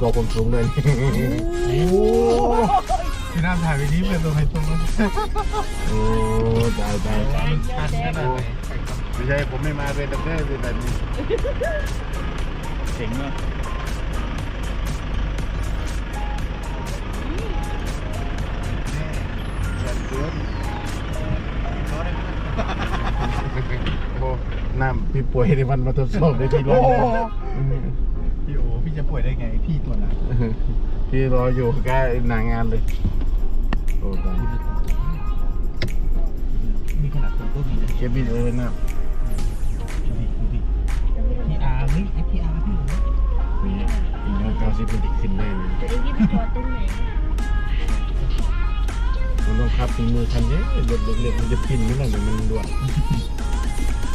กว่าผมสูงเลยโอ้พี่น้ำถ่ายไปนี้เป็นตัวไฮตรงนั้นโอ้ตายตายมันชันขนาดไหนไม่ใช่ผมไม่มาเป็นดับเบิลเป็นแบบนี้เจ๋งว่ะเขาได้ไหมโอ้น้ำพี่ป่วยในวันมาทดสอบในที่รอพี่โอพี่จะป่วย ได้ไงพี่ตัวน่ะพี่รออยู่ใกล้หนางานเลยโอ้ตายมีขนาดตัวต้นนี้นะเก็บวิดีโอไว้นะดูดิดูดิ PR เฮ้ย FPR พี่โอนี่อีกน้อยเก้าสิบเป็นติขึ้นได้เลยจะได้ที่ไปจอดตรงไหนมันต้องขับถึงมือคันเนี้ยรถเล็กๆมันจะพินไม่ได้เดี๋ยวมันด่วน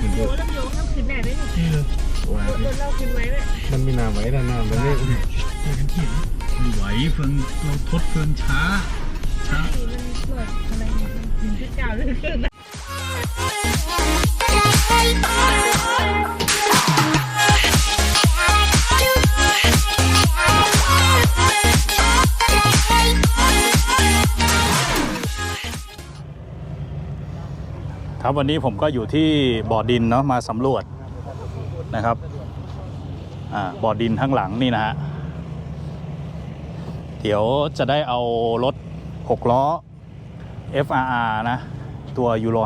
มันโยจะแล้วโยน้ำขึ้นได้ไหมเนี่ยชื่อ ว่ารถรถเราขึ้นไหมมันมีน้ำไว้ด้านหน้ามันไม่ชื่อกันขีดไม่ไหวเฟืองเราทดเฟืองช้า ช้า มันเปิดอะไรเนี่ยมันหนึ่งจุดเก้าเรื่องเครื่องนะครับวันนี้ผมก็อยู่ที่บ่อดินเนาะมาสำรวจ นะครับอ่าบ่อดินข้างหลังนี่นะฮะเดี๋ยวจะได้เอารถ 6 ล้อ FRR นะ ตัวยูโร5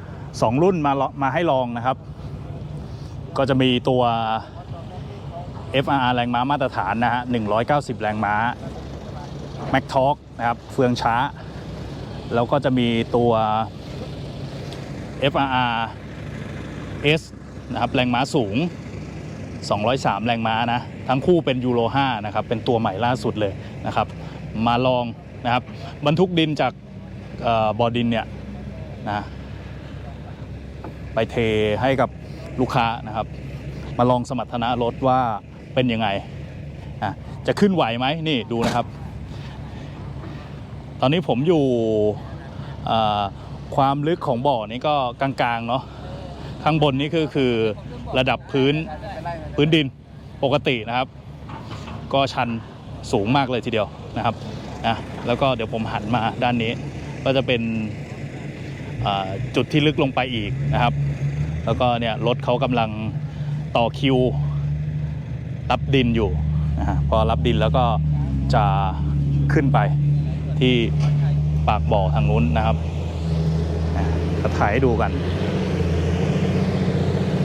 2 รุ่นมาลมาให้ลองนะครับ ก็จะมีตัว FRR แรงม้ามาตรฐานนะฮะ 190 แรงม้า m a c t o r q นะครับ เฟืองช้า แล้วก็จะมีตัว FRR S นะครับแรงม้าสูง 203 แรงม้านะ ทั้งคู่เป็นยูโร5นะครับเป็นตัวใหม่ล่าสุดเลยนะครับ มาลองนะครับบรรทุกดินจากออบอดินเนี่ยนะไปเทให้กับลูกค้านะครับ มาลองสมรรถนะรถว่าเป็นยังไงนะจะขึ้นไหวไหมนี่ดูนะครับ ตอนนี้ผมอยู่ความลึกของบ่อนี้ก็กลางๆเนาะ ข้างบนนี่คือคือระดับพื้นพื้นดินปกตินะครับ ก็ชันสูงมากเลยทีเดียวนะครับนะแล้วก็เดี๋ยวผมหันมาด้านนี้ ก็จะเป็นจุดที่ลึกลงไปอีกนะครับ แล้วก็เนี่ยรถเขากำลังต่อคิว รับดินอยู่นะฮะพอรับดินแล้วก็จะขึ้นไปที่ปากบ่อทางนู้นนะครับอะถ่ายให้ดูกัน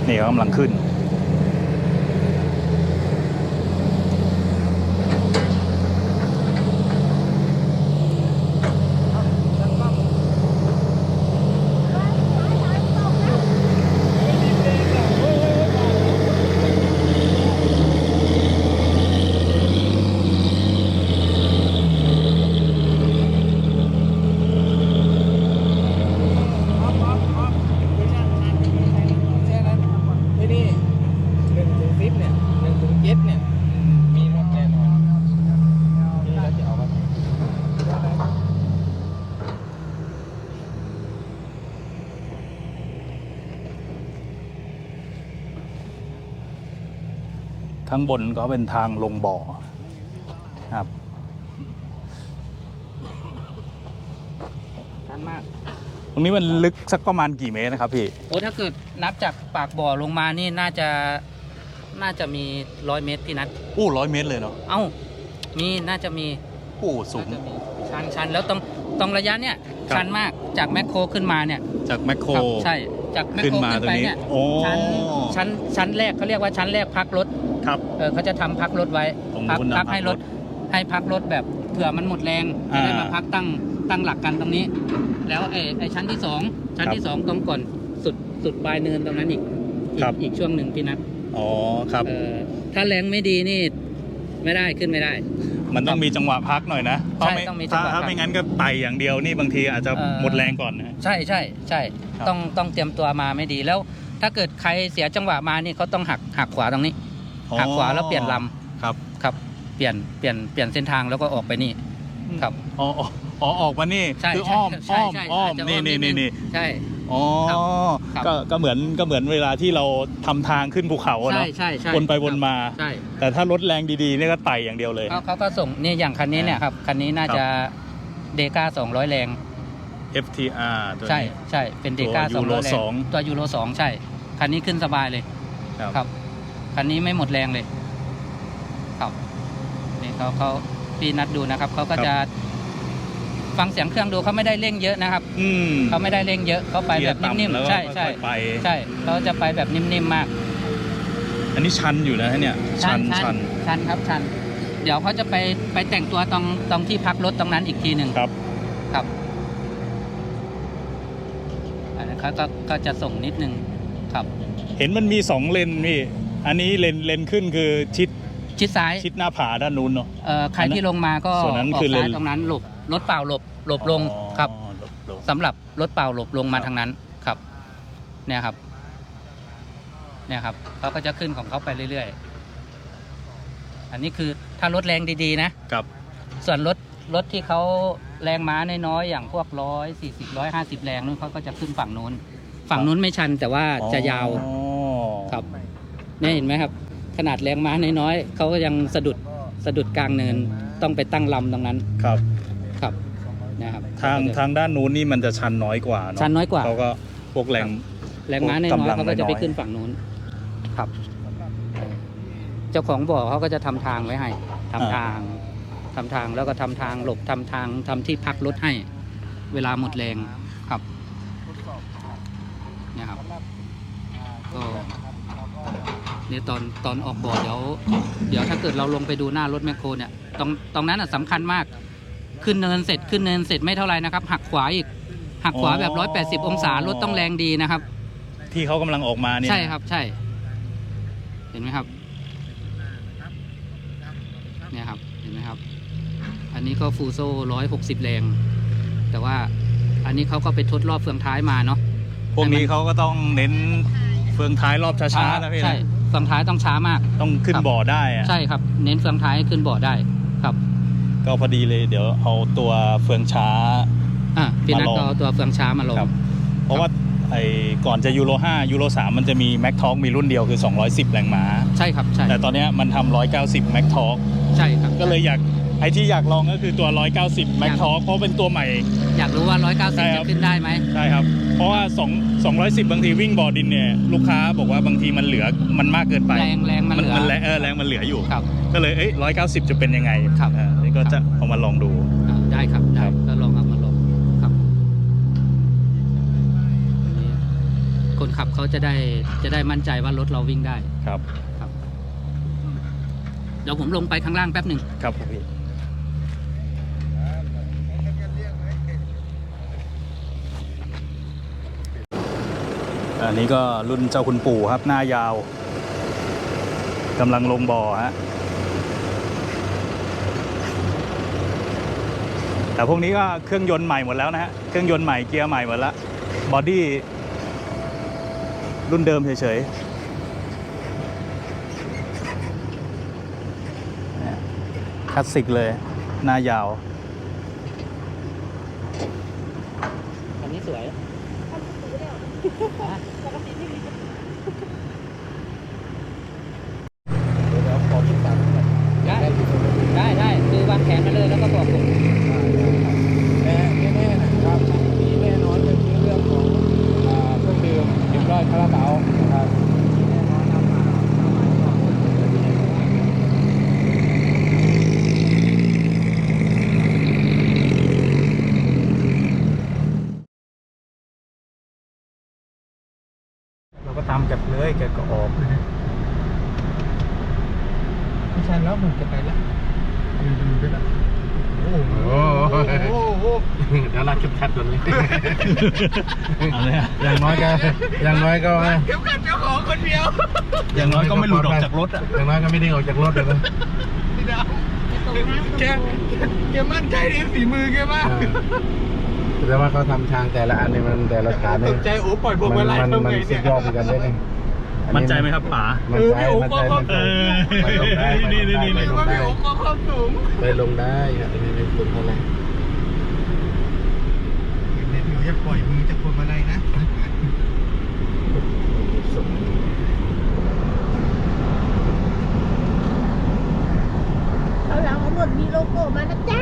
นี่ก็กำลังขึ้น ที่นี่หนึ่งถึงสิบเนี่ยหนึ่งถึงเจ็ดเนี่ย มีรถแน่นอนมีแล้วจะเอามา ข้างบนก็เป็นทางลงบ่อครับชันมาก ตรงนี้มันลึกสักประมาณกี่เมตรนะครับพี่โอ้ถ้าเกิดนับจากปากบ่อลงมานี่น่าจะน่าจะมีร้อยเมตรพี่นัทอู้ร้อยเมตรเลยเนาะเอ้า มีน่าจะมีอู้สูง น่าจะมีชันชันแล้วตรงตรงระยะเนี่ย ครับ ชันมากจากแมคโครขึ้นมาเนี่ยจากแมคโคร ครับใช่ จากแมคขึ้นโครมาขึ้นตรงไปนี้เนี่ยโอ้ ชั้นชั้นชั้นแรกเขาเรียกว่าชั้นแรกพักรถครับ เออเขาจะทำพักรถไว้ตรงพันู้นนะพักให้พักรรถถให้พักรถแบบเผื่อมันหมดแรงจะได้อ่ามมาพักตั้งตั้งหลักกันตรงนี้ แล้วไอ้ไอ้ชั้นที่สองชั้นครับที่สองตรงก่อนสุดสุดปลายเนินตรงนั้นอีกอีครักบอีกช่วงหนึ่งพี่นัทอ๋อครับ เอ่อถ้าแรงไม่ดีนี่ ไม่ได้ขึ้นไม่ได้ มันต้องมีจังหวะพักหน่อยนะเพราะใช่ไม่ต้องมีจังหวะถ้าพักไม่งั้นก็ไต่อย่างเดียวนี่บางทีอาจจะเอ่อหมดแรงก่อนนะ ใช่ใช่ใช่ครับ ต้องต้องเตรียมตัวมาไม่ดีแล้ว ถ้าเกิดใครเสียจังหวะมานี่เขาต้องหักหักขวาตรงนี้ หักขวาแล้วเปลี่ยนลำครับครับ เปลี่ยนเปลี่ยนเปลี่ยนเส้นทางแล้วก็ออกไปนี่ครับ อ๋ออ๋ออ๋อออกมานี่ใช่คือใช่อ้อมใช่อ้อมใช่อ้อมาจจะนี่นี่ดนี่นี่ใช่ อ๋อครับ ก็ก็เหมือนก็เหมือนเวลาที่เราทำทางขึ้นภูเขาอะใช่เนาะใช่ใช่วนไปวนมา ใช่แต่ถ้ารถแรงดีๆนี่ก็ไต่อย่างเดียวเลย เขาเขาก็ส่งเนี่ยอย่างคันนี้เนี่ยครับคันนี้น่าจะเดก้า200แรง FTR ตัวใช่นี้ ใช่เป็นเดตัวก้ายูโร200แรงสองตัวยูโรสองใช่ คันนี้ขึ้นสบายเลย ครับ ครับ คันนี้ไม่หมดแรงเลย ครับ นี่เขาเขาพี่นัดดูนะครับ เขาก็จะ ฟังเสียงเครื่องดูเขาไม่ได้เร่งเยอะนะครับอืม เขาไม่ได้เร่งเยอะเขาไปแบบนิ่มเกียร์ต่ำแล้วๆ ก็ใช่ใช่ค่อยๆไป ใช่เขาจะไปแบบนิ่มๆมากอันนี้ชันอยู่นะเนี่ยชันชันชันครับชัน เดี๋ยวเขาจะไปไปแต่งตัวตรงตรงที่พักรถตรงนั้นอีกทีหนึ่งครับ ครับอันนั้นเขาก็ก็จะส่งนิดนึงครับ เห็นมันมีสองเลนพี่ อันนี้เลนเลนขึ้นคือชิด ชิดซ้ายชิดหน้าผาด้านนู้นเนาะเอ่อใครที่ลงมาก็ส่วนนั้นออกคือเลซ้ายนตรงนั้นหลบรถเปล่าหลบหลบลงอ๋อครับหลบหลบสำหรับรถเปล่าหลบลงมาครับทางนั้นครับเนี่ยครับเนี่ยครับเขาก็จะขึ้นของเขาไปเรื่อยๆ อันนี้คือถ้ารถแรงดีๆ นะกับ ส่วนรถรถที่เขาแรงม้าน้อยๆอย่างพวกร้อยสี่สิบร้อยห้าสิบแรงนู้นเขาก็จะขึ้นฝั่งนู้น ฝั่งนู้นไม่ชันแต่ว่าจะยาว อ๋อครับ เนี่ยเห็นไหมครับ ขนาดแรงม้าน้อยๆเขาก็ยังสะดุดสะดุดกลางเนินต้องไปตั้งลำตรงนั้นครับครับนะครับทางทางด้านนู้นนี่มันจะชันน้อยกว่าเนาะชันน้อยกว่าเขาก็พวกแรงแรงม้าน้กำอยลัๆงเขาก็จะไปน้อยๆขึ้นฝั่งนู้นครับ เจ้าของบ่อเขาก็จะทำทางไว้ให้ทำทางทำทางแล้วก็ทำทางหลบทำทางทำที่พักรถให้ เวลาหมดแรงครับเนี่ยครับก็เนี่ยตอนตอนออกบ่อเดี๋ยวเดี๋ยวถ้าเกิดเราลงไปดูหน้ารถแมคโครเนี่ยตรงตรงนั้นอะสำคัญมากขึ้นเนินเสร็จขึ้นเนินเสร็จไม่เท่าไหร่นะครับ หักขวาอีก หักขวาแบบร้อยแปดสิบองศารถต้องแรงดีนะครับ ที่เขากำลังออกมาเนี่ยใช่ครับใช่ เห็นไหมครับเนี่ยครับเห็นไหมครับ อันนี้ก็ฟูโซ่ร้อยหกสิบแรง แต่ว่าอันนี้เขาก็ไปทดรอบเฟืองท้ายมาเนาะพวกนี้เขาก็ต้องเน้นเฟืองท้ายรอบช้าๆนะพี่ใช่นะ เฟืองท้ายต้องช้ามาก ต้องขึ้นบบ่อได้อะใช่ครับ เน้นเฟืองท้ายขึ้นบ่อได้ครับ ก็พอดีเลยเดี๋ยวเอาตัวเฟืองช้าอะพี่นัทมาลองก็เอาตัวเฟืองช้ามาลงครับ เพราะว่าไอ้ก่อนจะยูโร5ยูโร3มันจะมีแม็กทอกมีรุ่นเดียวคือ 210 แรงม้า ใช่ครับใช่แต่ตอนนี้มันทำ190 แม็กทอกใช่ครับ ก็เลยอยาก ไอ้ที่อยากลองก็คือตัว 190แม็กทอกเพราะเป็นตัวใหม่ อยากรู้ว่าร้อยเก้าสิใช่บครัจะบ ขึ้นได้ไหม ใช่ครับ เพราะว่า2 210 บางทีวิ่งบ่อดินเนี่ยลูกค้าบอกว่าบางทีมันเหลือมันมากเกินไปแรงแรงมันเหลือ มันแรงเออแรงมันเหลืออยู่ ครับ ก็เลยเอ้ย190 จะเป็นยังไงครับ อ่านี่ก็จะเอามาลองดู อ่าได้ครับ ได้ครับ ก็ลองเอามาลงครับนี่คนขับเขาจะได้จะได้มั่นใจว่ารถเราวิ่งได้ครับ ครับ เดี๋ยวผมลงไปข้างล่างแป๊บหนึ่ง ครับผมพี่ อันนี้ก็รุ่นเจ้าคุณปู่ครับ หน้ายาวกำลังลงบ่อฮะแต่พวกนี้ก็เครื่องยนต์ใหม่หมดแล้วนะฮะ เครื่องยนต์ใหม่เกียร์ใหม่หมดล้วบอดี้รุ่นเดิมเฉยๆคลาสสิกเลย หน้ายาว อันนี้สวย เดี๋ยวขอคิดตังค์หน่อยได้ได้ได้คือวางแผนมาเลยแล้วก็บอกผม แต่แน่ๆนะครับมีแน่นอนก็คือเรื่องของอ่าเครื่องดื่มเรียบร้อยคาราบาวนะครับแน่นอนนำมาเอามาให้ก่อน เราก็ตามแกบเลยแกก็ออก ไม่ใช่แล้วผมจะไปแล้วดูดูไปแล้วโอ้โหโอ้โห เดี๋ยวเราชุดชัดก่อนเลยเอาเลยอะอย่างน้อยก็อย่างน้อยก็เข็มขัดเจ้าของคนเดียวอย่างน้อยก็ไม่หลุดออกจากรถอะอย่างน้อยก็ไม่ได้ออกจากรถเลยนะพี่ดาวแกแกมั่นใจในฝีมือแกมากแต่ว่าเขาทำทางแต่ละอันนี่มันแต่ละฐานตนี่กใจโอ้ปล่อยพวงมาลัยมันทำมันไงสุเนี่ดยยอดเหมือนกันเลยนี่อัมั่นใจไหมครับป๋ามั่นใจมั่นใจมั่นใจเออไปลงได้นี่นี่นี่ไปลงว่าได้พี่โอ้ก็ความสูงไปลงได้ครับอันนี้ไม่คุ้นเท่าไหร่เดี๋ยว อย่าปล่อยมือจากคนมาลัยนะเอาหลังขมีโลโก้มานะจ๊ะ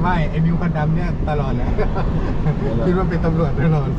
ไม่ไอ้มิวคันดำเนี่ยตลอดนะคิดว่าเป็นตำรวจตลอด